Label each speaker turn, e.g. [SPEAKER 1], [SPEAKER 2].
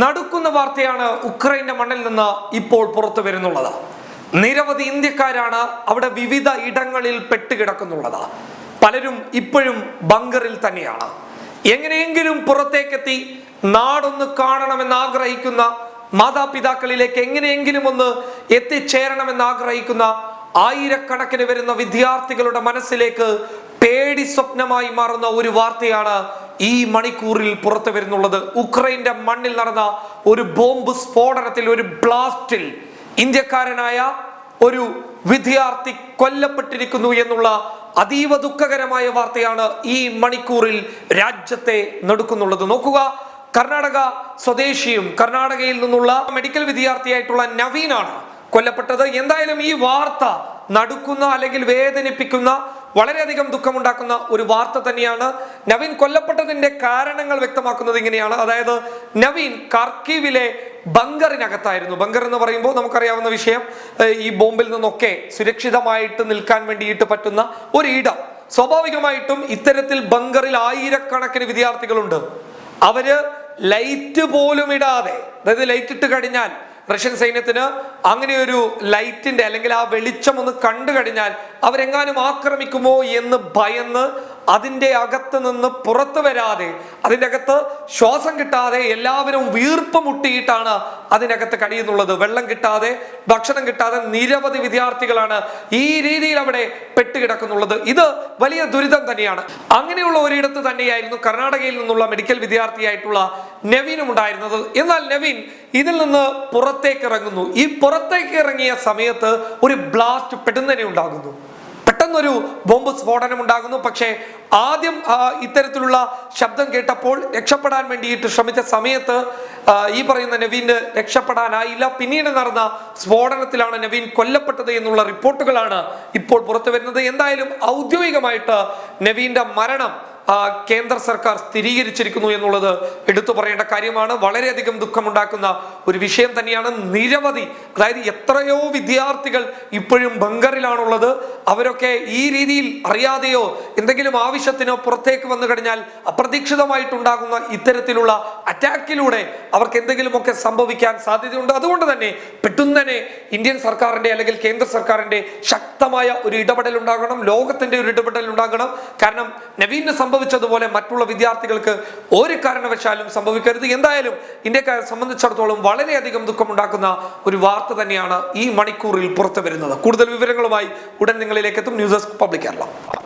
[SPEAKER 1] നടുക്കുന്ന വാർത്തയാണ് ഉക്രൈന്റെ മണ്ണിൽ നിന്ന് ഇപ്പോൾ പുറത്തു വരുന്നുള്ളത്. നിരവധി ഇന്ത്യക്കാരാണ് അവിടെ വിവിധ ഇടങ്ങളിൽ പെട്ടുകിടക്കുന്നുള്ളത്. പലരും ഇപ്പോഴും ബങ്കറിൽ തന്നെയാണ്. എങ്ങനെയെങ്കിലും പുറത്തേക്കെത്തി നാടൊന്ന് കാണണമെന്ന് ആഗ്രഹിക്കുന്ന മാതാപിതാക്കളിലേക്ക് എങ്ങനെയെങ്കിലും ഒന്ന് എത്തിച്ചേരണമെന്ന് ആഗ്രഹിക്കുന്ന ആയിരക്കണക്കിന് വരുന്ന വിദ്യാർത്ഥികളുടെ മനസ്സിലേക്ക് പേടി സ്വപ്നമായി മാറുന്ന ഒരു വാർത്തയാണ് ഈ മണിക്കൂറിൽ പുറത്തു വരുന്നുള്ളത് ഉക്രൈന്റെ മണ്ണിൽ നടന്ന ഒരു ബോംബ് സ്ഫോടനത്തിൽ ഒരു ബ്ലാസ്റ്റിൽ ഇന്ത്യക്കാരനായ ഒരു വിദ്യാർത്ഥി കൊല്ലപ്പെട്ടിരിക്കുന്നു എന്നുള്ള അതീവ ദുഃഖകരമായ വാർത്തയാണ് ഈ മണിക്കൂറിൽ രാജ്യത്തെ നടുക്കുന്നുള്ളത്. നോക്കുക കർണാടക സ്വദേശിയും കർണാടകയിൽ നിന്നുള്ള മെഡിക്കൽ വിദ്യാർത്ഥിയായിട്ടുള്ള നവീനാണ് കൊല്ലപ്പെട്ടത്. എന്തായാലും ഈ വാർത്ത നടുക്കുന്ന അല്ലെങ്കിൽ വേദനിപ്പിക്കുന്ന വളരെയധികം ദുഃഖമുണ്ടാക്കുന്ന ഒരു വാർത്ത തന്നെയാണ്. നവീൻ കൊല്ലപ്പെട്ടതിന്റെ കാരണങ്ങൾ വ്യക്തമാക്കുന്നത് ഇങ്ങനെയാണ്. അതായത് നവീൻ കാർക്കീവിലെ ബങ്കറിനകത്തായിരുന്നു. ബങ്കർ എന്ന് പറയുമ്പോൾ നമുക്കറിയാവുന്ന വിഷയം ഈ ബോംബിൽ നിന്നൊക്കെ സുരക്ഷിതമായിട്ട് നിൽക്കാൻ വേണ്ടിയിട്ട് പറ്റുന്ന ഒരു ഇടം സ്വാഭാവികമായിട്ടും ഇത്തരത്തിൽ ബങ്കറിൽ ആയിരക്കണക്കിന് വിദ്യാർത്ഥികളുണ്ട്. അവർ ലൈറ്റ് പോലും ഇടാതെ അതായത് ലൈറ്റ് ഇട്ട് കഴിഞ്ഞാൽ റഷ്യൻ സൈന്യത്തിന് അങ്ങനെ ഒരു ലൈറ്റിന്റെ അല്ലെങ്കിൽ ആ വെളിച്ചം ഒന്ന് കണ്ടു കഴിഞ്ഞാൽ അവരെങ്ങാനും ആക്രമിക്കുമോ എന്ന് ഭയന്ന് അതിന്റെ അകത്ത് നിന്ന് പുറത്തു വരാതെ അതിന്റെ അകത്ത് ശ്വാസം കിട്ടാതെ എല്ലാവരും വീർപ്പ് മുട്ടിയിട്ടാണ് അതിനകത്ത് കഴിയുന്നുള്ളത്. വെള്ളം കിട്ടാതെ ഭക്ഷണം കിട്ടാതെ നിരവധി വിദ്യാർത്ഥികളാണ് ഈ രീതിയിൽ അവിടെ പെട്ടുകിടക്കുന്നുള്ളത്. ഇത് വലിയ ദുരിതം തന്നെയാണ്. അങ്ങനെയുള്ള ഒരിടത്ത് തന്നെയായിരുന്നു കർണാടകയിൽ നിന്നുള്ള മെഡിക്കൽ വിദ്യാർത്ഥിയായിട്ടുള്ള നവീനും ഉണ്ടായിരുന്നത്. എന്നാൽ നവീൻ ഇതിൽ നിന്ന് പുറത്തേക്ക് ഇറങ്ങുന്നു. ഈ പുറത്തേക്ക് ഇറങ്ങിയ സമയത്ത് ഒരു ബ്ലാസ്റ്റ് പെട്ടെന്ന് ഉണ്ടാകുന്നു. പെട്ടെന്നൊരു ബോംബ് സ്ഫോടനം ഉണ്ടാകുന്നു. പക്ഷേ ആദ്യം ഇത്തരത്തിലുള്ള ശബ്ദം കേട്ടപ്പോൾ രക്ഷപ്പെടാൻ വേണ്ടിയിട്ട് ശ്രമിച്ച സമയത്ത് ഈ പറയുന്ന നവീന് രക്ഷപ്പെടാനായില്ല. പിന്നീട് നടന്ന സ്ഫോടനത്തിലാണ് നവീൻ കൊല്ലപ്പെട്ടത് എന്നുള്ള റിപ്പോർട്ടുകളാണ് ഇപ്പോൾ പുറത്തു വരുന്നത് എന്തായാലും ഔദ്യോഗികമായിട്ട് നവീന്റെ മരണം കേന്ദ്ര സർക്കാർ സ്ഥിരീകരിച്ചിരിക്കുന്നു എന്നുള്ളത് എടുത്തു പറയേണ്ട കാര്യമാണ്. വളരെയധികം ദുഃഖമുണ്ടാക്കുന്ന ഒരു വിഷയം തന്നെയാണ് നിരവധി അതായത് എത്രയോ വിദ്യാർത്ഥികൾ ഇപ്പോഴും ബങ്കറിലാണുള്ളത് അവരൊക്കെ ഈ രീതിയിൽ അറിയാതെയോ എന്തെങ്കിലും ആവശ്യത്തിനോ പുറത്തേക്ക് വന്നു കഴിഞ്ഞാൽ അപ്രതീക്ഷിതമായിട്ടുണ്ടാകുന്ന ഇത്തരത്തിലുള്ള അറ്റാക്കിലൂടെ അവർക്ക് എന്തെങ്കിലുമൊക്കെ സംഭവിക്കാൻ സാധ്യതയുണ്ട്. അതുകൊണ്ട് തന്നെ പെട്ടെന്ന് ഇന്ത്യൻ സർക്കാരിന്റെ അല്ലെങ്കിൽ കേന്ദ്ര സർക്കാരിന്റെ ശക്തമായ ഒരു ഇടപെടൽ ഉണ്ടാകണം ലോകത്തിന്റെ ഒരു ഇടപെടൽ ഉണ്ടാകണം കാരണം നവീന് സംഭവിച്ചതുപോലെ മറ്റുള്ള വിദ്യാർത്ഥികൾക്ക് ഒരു കാരണവശാലും സംഭവിക്കരുത്. എന്തായാലും ഇന്ത്യക്കാരെ സംബന്ധിച്ചിടത്തോളം വളരെയധികം ദുഃഖമുണ്ടാക്കുന്ന ഒരു വാർത്ത തന്നെയാണ് ഈ മണിക്കൂറിൽ പുറത്തു വരുന്നത് കൂടുതൽ വിവരങ്ങളുമായി ഉടൻ നിങ്ങളിലേക്ക് എത്തും ന്യൂസ് ഡെസ്ക് പബ്ലിക് കേരള.